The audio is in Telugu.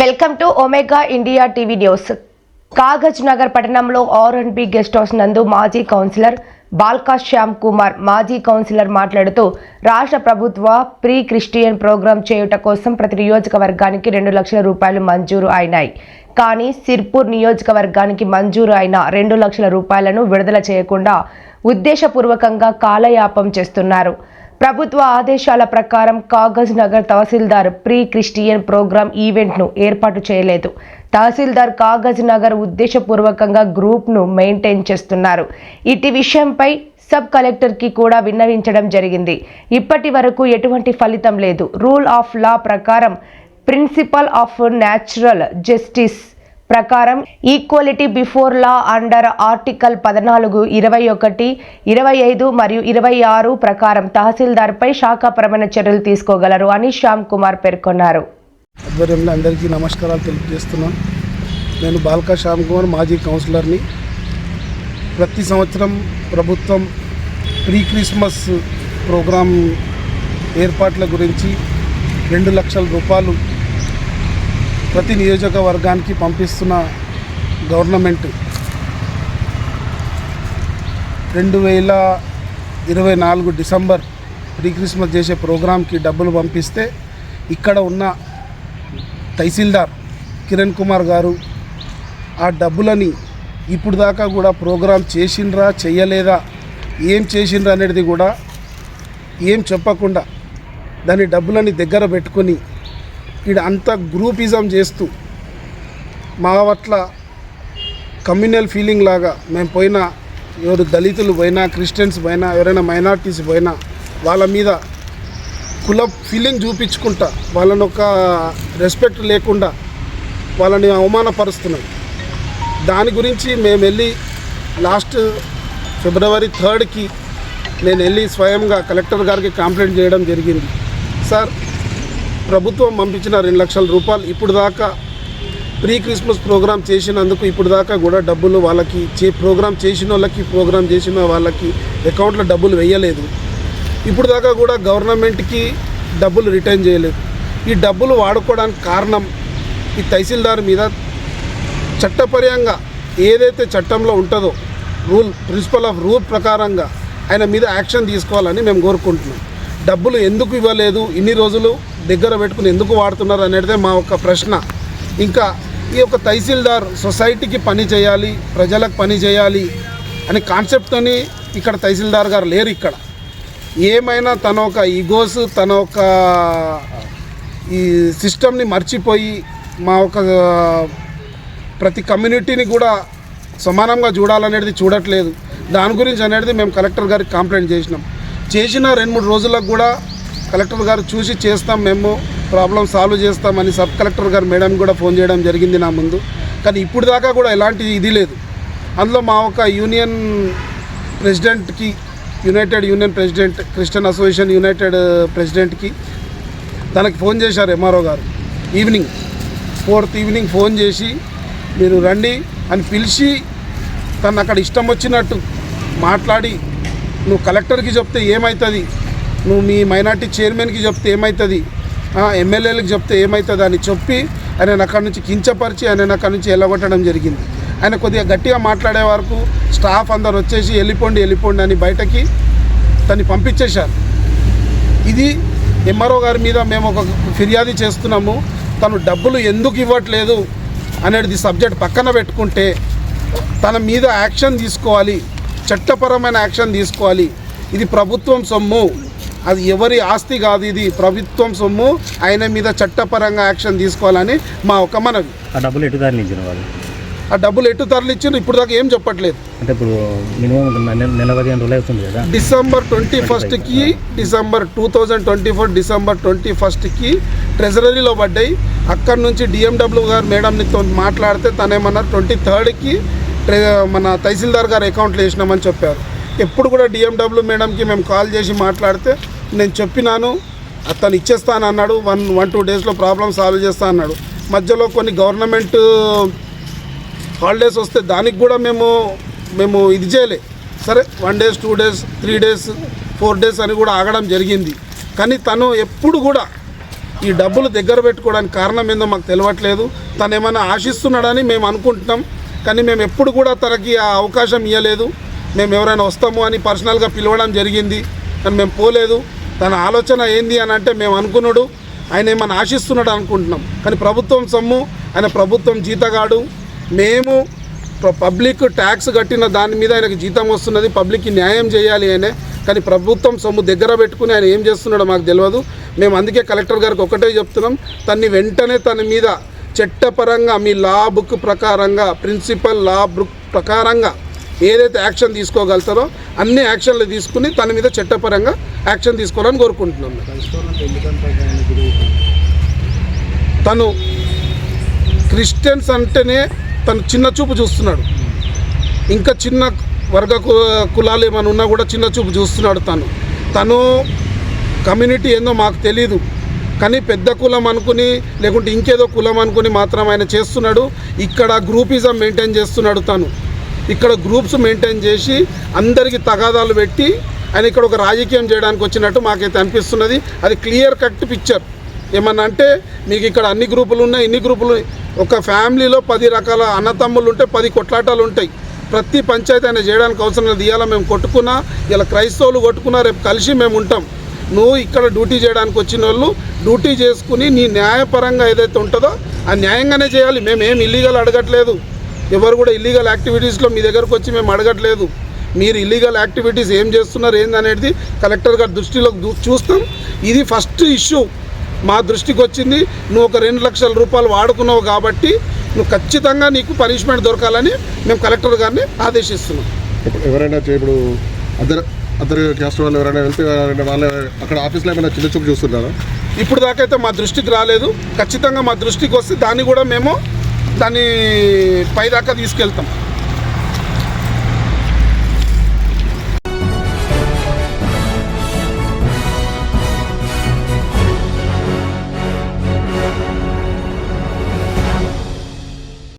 Welcome to omega India TV news. Kagaz Nagar పట్టణంలో R and B guest house నందు మాజీ కౌన్సిలర్ బాల్కా శ్యామ్ కుమార్ మాజీ కౌన్సిలర్ మాట్లాడుతూ రాష్ట్ర ప్రభుత్వ ప్రీ క్రిస్టియన్ ప్రోగ్రాం చేయుట కోసం ప్రతి నియోజకవర్గానికి రెండు లక్షల రూపాయలు మంజూరు అయినాయి. కానీ సిర్పూర్ నియోజకవర్గానికి మంజూరు అయిన రెండు లక్షల రూపాయలను విడుదల చేయకుండా ఉద్దేశపూర్వకంగా కాలయాపం చేస్తున్నారు. ప్రభుత్వ ఆదేశాల ప్రకారం కాగజ్ నగర్ తహసీల్దార్ ప్రీ క్రిస్టియన్ ప్రోగ్రాం ఈవెంట్ను ఏర్పాటు చేయలేదు. తహసీల్దార్ కాగజ్ నగర్ ఉద్దేశపూర్వకంగా గ్రూప్ను మెయింటైన్ చేస్తున్నారు. ఇటు విషయంపై సబ్ కలెక్టర్కి కూడా విన్నవించడం జరిగింది. ఇప్పటి వరకు ఎటువంటి ఫలితం లేదు. రూల్ ఆఫ్ లా ప్రకారం ప్రిన్సిపల్ ఆఫ్ న్యాచురల్ జస్టిస్ ప్రకారం equality before law under article పద్నాలుగు ఇరవై ఒకటి ఇరవై ఐదు మరియు ఇరవై ఆరు ప్రకారం తహసీల్దార్పై శాఖాపరమైన చర్యలు తీసుకోగలరు అని శ్యామ్ కుమార్ పేర్కొన్నారు. ఆధ్వర్యంలో అందరికీ నమస్కారాలు తెలియజేస్తున్నాను నేను బాల్కా శ్యామ్ కుమార్ మాజీ కౌన్సిలర్ని. ప్రతి సంవత్సరం ప్రభుత్వం ప్రీ క్రిస్మస్ ప్రోగ్రాం ఏర్పాట్ల గురించి రెండు లక్షల రూపాయలు ప్రతి నియోజకవర్గానికి పంపిస్తున్న గవర్నమెంట్ రెండు వేల ఇరవై నాలుగు డిసెంబర్ ప్రీ క్రిస్మస్ చేసే ప్రోగ్రాంకి డబ్బులు పంపిస్తే ఇక్కడ ఉన్న తహసీల్దార్ కిరణ్ కుమార్ గారు ఆ డబ్బులని ఇప్పుడు దాకా కూడా ప్రోగ్రాం చేసిండ్రా చేయలేదా ఏం చేసిండ్రా అనేది కూడా ఏం చెప్పకుండా దాని డబ్బులని దగ్గర పెట్టుకొని ఇక్కడ అంతా గ్రూపిజం చేస్తూ మా పట్ల కమ్యూనల్ ఫీలింగ్ లాగా మేము పోయినా ఎవరు దళితులు పోయినా క్రిస్టియన్స్ పోయినా ఎవరైనా మైనార్టీస్ పోయినా వాళ్ళ మీద కుల ఫీలింగ్ చూపించుకుంటా వాళ్ళని ఒక రెస్పెక్ట్ లేకుండా వాళ్ళని అవమానపరుస్తున్నాం. దాని గురించి మేము వెళ్ళి లాస్ట్ ఫిబ్రవరి థర్డ్కి నేను వెళ్ళి స్వయంగా కలెక్టర్ గారికి కంప్లైంట్ చేయడం జరిగింది. సార్ ప్రభుత్వం పంపించిన రెండు లక్షల రూపాయలు ఇప్పుడు దాకా ప్రీ క్రిస్మస్ ప్రోగ్రామ్ చేసినందుకు ఇప్పుడు దాకా కూడా డబ్బులు వాళ్ళకి చే ప్రోగ్రామ్ చేసిన వాళ్ళకి ప్రోగ్రామ్ చేసిన వాళ్ళకి అకౌంట్లో డబ్బులు వేయలేదు. ఇప్పుడు దాకా కూడా గవర్నమెంట్కి డబ్బులు రిటర్న్ చేయలేదు. ఈ డబ్బులు వాడుకోవడానికి కారణం ఈ తహసీల్దార్ మీద చట్టపరంగా ఏదైతే చట్టంలో ఉంటుందో రూల్ ప్రిన్సిపల్ ఆఫ్ రూల్ ప్రకారంగా ఆయన మీద యాక్షన్ తీసుకోవాలని మేము కోరుకుంటున్నాం. డబ్బులు ఎందుకు ఇవ్వలేదు? ఇన్ని రోజులు దగ్గర పెట్టుకుని ఎందుకు వాడుతున్నారు అనేది మా ఒక ప్రశ్న. ఇంకా ఈ యొక్క తహసీల్దార్ సొసైటీకి పని చేయాలి ప్రజలకు పని చేయాలి అనే కాన్సెప్ట్తోని ఇక్కడ తహసీల్దార్ గారు లేరు ఇక్కడ. ఏమైనా తన ఒక ఈగోస్ తన ఒక ఈ సిస్టమ్ని మర్చిపోయి మా ఒక ప్రతి కమ్యూనిటీని కూడా సమానంగా చూడాలనేది చూడట్లేదు. దాని గురించి అనేది మేము కలెక్టర్ గారికి కంప్లైంట్ చేసినాం. చేసిన రెండు మూడు రోజులకు కూడా కలెక్టర్ గారు చూసి చేస్తాం మేము ప్రాబ్లం సాల్వ్ చేస్తామని సబ్ కలెక్టర్ గారు మేడం కూడా ఫోన్ చేయడం జరిగింది నా ముందు. కానీ ఇప్పుడు దాకా కూడా ఎలాంటి ఇది లేదు. అందులో మా ఒక union ప్రెసిడెంట్కి united union president Christian association united ప్రెసిడెంట్కి తనకి ఫోన్ చేశారు ఎంఆర్ఓ గారు. ఈవినింగ్ ఫోర్త్ ఈవినింగ్ ఫోన్ చేసి మీరు రండి అని పిలిచి తను అక్కడ ఇష్టం వచ్చినట్టు మాట్లాడి నువ్వు కలెక్టర్కి చెప్తే ఏమవుతుంది నువ్వు మీ మైనార్టీ చైర్మన్కి చెప్తే ఏమవుతుంది ఎమ్మెల్యేలకు చెప్తే ఏమవుతుంది అని చెప్పి ఆయన అక్కడి నుంచి కించపరిచి ఆయన అక్కడి నుంచి వెళ్ళగొట్టడం జరిగింది. ఆయన కొద్దిగా గట్టిగా మాట్లాడే వరకు స్టాఫ్ అందరు వచ్చేసి వెళ్ళిపోండి వెళ్ళిపోండి అని బయటకి తన్ని పంపించేశారు. ఇది ఎంఆర్ఓ గారి మీద మేము ఒక ఫిర్యాదు చేస్తున్నాము. తను డబ్బులు ఎందుకు ఇవ్వట్లేదు అనేది సబ్జెక్ట్ పక్కన పెట్టుకుంటే తన మీద యాక్షన్ తీసుకోవాలి. చట్టపరమైన యాక్షన్ తీసుకోవాలి. ఇది ప్రభుత్వం సొమ్ము. అది ఎవరి ఆస్తి కాదు ఇది. ప్రభుత్వం సొమ్ము ఆయన మీద చట్టపరంగా యాక్షన్ తీసుకోవాలని మా ఒక మనవి. ఆ డబ్బులు ఎటు తరలించిన వాళ్ళు? ఆ డబ్బులు ఎటు తరలిచ్చారు ఇప్పుడు దాకా ఏం చెప్పట్లేదు. అంటే ఇప్పుడు మినిమం నెల నెల పదిహేను రోజులు అవుతుంది కదా. డిసెంబర్ ట్వంటీ ఫస్ట్కి December two thousand twenty four December twenty ఫస్ట్కి ట్రెజరీలో పడ్డాయి. అక్కడ నుంచి డిఎండబ్ల్యూ గారు మేడంతో మాట్లాడితే తనేమన్నారు ట్వంటీ థర్డ్కి మన తహసీల్దార్ గారు అకౌంట్లో వేసినామని చెప్పారు. ఎప్పుడు కూడా డిఎండబ్ల్యూ మేడంకి మేము కాల్ చేసి మాట్లాడితే నేను చెప్పినాను అతను ఇచ్చేస్తాను అన్నాడు వన్ వన్ టూ డేస్లో ప్రాబ్లమ్ సాల్వ్ చేస్తా అన్నాడు మధ్యలో కొన్ని గవర్నమెంట్ హాలిడేస్ వస్తే దానికి కూడా మేము మేము ఇది చేయలే. సరే one days two days three days four days అని కూడా ఆగడం జరిగింది. కానీ తను ఎప్పుడు కూడా ఈ డబ్బులు దగ్గర పెట్టుకోవడానికి కారణం ఏందో మాకు తెలియట్లేదు తను ఏమైనా ఆశిస్తున్నాడని మేము అనుకుంటున్నాం. కానీ మేము ఎప్పుడు కూడా తనకి ఆ అవకాశం ఇవ్వలేదు మేము ఎవరైనా వస్తాము అని పర్సనల్గా పిలవడం జరిగింది. కానీ మేము పోలేదు. తన ఆలోచన ఏంది అని అంటే మేము అనుకున్నాడు. ఆయన ఏమైనా ఆశిస్తున్నాడు అనుకుంటున్నాం. కానీ ప్రభుత్వం సొమ్ము ఆయన ప్రభుత్వం జీతగాడు. మేము పబ్లిక్ ట్యాక్స్ కట్టిన దాని మీద ఆయనకు జీతం వస్తున్నది పబ్లిక్కి న్యాయం చేయాలి అనే కానీ ప్రభుత్వం సొమ్ము దగ్గర పెట్టుకుని ఆయన ఏం చేస్తున్నాడో మాకు తెలియదు మేము అందుకే కలెక్టర్ గారికి ఒకటే చెప్తున్నాం. తన్ని వెంటనే తన మీద చట్టపరంగా మీ లా బుక్ ప్రకారంగా ప్రిన్సిపల్ లా బుక్ ప్రకారంగా ఏదైతే యాక్షన్ తీసుకోగలుగుతారో అన్ని యాక్షన్లు తీసుకుని తన మీద చట్టపరంగా యాక్షన్ తీసుకోవాలని కోరుకుంటున్నాం. తను క్రిస్టియన్స్ అంటేనే తను చిన్న చూపు చూస్తున్నాడు. ఇంకా చిన్న వర్గ కు- కులాలు ఏమైనా ఉన్నా కూడా చిన్న చూపు చూస్తున్నాడు తను. తను కమ్యూనిటీ ఏందో మాకు తెలీదు. కానీ పెద్ద కులం అనుకుని లేకుంటే ఇంకేదో కులం అనుకుని మాత్రం ఆయన చేస్తున్నాడు. ఇక్కడ గ్రూపిజం మెయింటైన్ చేస్తున్నాడు తను. ఇక్కడ గ్రూప్స్ మెయింటైన్ చేసి అందరికీ తగాదాలు పెట్టి ఆయన ఇక్కడ ఒక రాజకీయం చేయడానికి వచ్చినట్టు మాకైతే అనిపిస్తున్నది. అది క్లియర్ కట్ పిక్చర్. ఏమన్నా అంటే మీకు ఇక్కడ అన్ని గ్రూపులు ఉన్నాయి ఇన్ని గ్రూపులు ఉన్నాయి. ఒక ఫ్యామిలీలో పది రకాల అన్నతమ్ములు ఉంటే పది కొట్లాటాలు ఉంటాయి. ప్రతి పంచాయతీ ఆయన చేయడానికి అవసరం లేదు. ఇవాళ మేము కొట్టుకున్నా ఇలా క్రైస్తవులు కొట్టుకున్నా రేపు కలిసి మేము ఉంటాం. నువ్వు ఇక్కడ డ్యూటీ చేయడానికి వచ్చిన వాళ్ళు డ్యూటీ చేసుకుని నీ న్యాయపరంగా ఏదైతే ఉంటుందో ఆ న్యాయంగానే చేయాలి. మేము ఏం ఇల్లీగల్ అడగట్లేదు. ఎవరు కూడా ఇల్లీగల్ యాక్టివిటీస్లో మీ దగ్గరకు వచ్చి మేము అడగట్లేదు. మీరు ఇల్లీగల్ యాక్టివిటీస్ ఏం చేస్తున్నారు ఏందనేది కలెక్టర్ గారి దృష్టిలో చూస్తాం. ఇది ఫస్ట్ ఇష్యూ మా దృష్టికి వచ్చింది. నువ్వు ఒక రెండు లక్షల రూపాయలు వాడుకున్నావు కాబట్టి నువ్వు ఖచ్చితంగా నీకు పనిష్మెంట్ దొరకాలని మేము కలెక్టర్ గారిని ఆదేశిస్తున్నాం. ఇప్పుడు ఎవరైనా ఇప్పుడు అద్దరు అద్దరు క్యాస్ట్ వాళ్ళు ఎవరైనా వెళ్తే వాళ్ళ అక్కడ ఆఫీస్లో ఏమైనా చిన్న చూపు చూస్తున్నారా? ఇప్పుడు దాకైతే మా దృష్టికి రాలేదు. ఖచ్చితంగా మా దృష్టికి వస్తే దాన్ని కూడా మేము దాన్ని పైదాకా తీసుకెళ్తాం.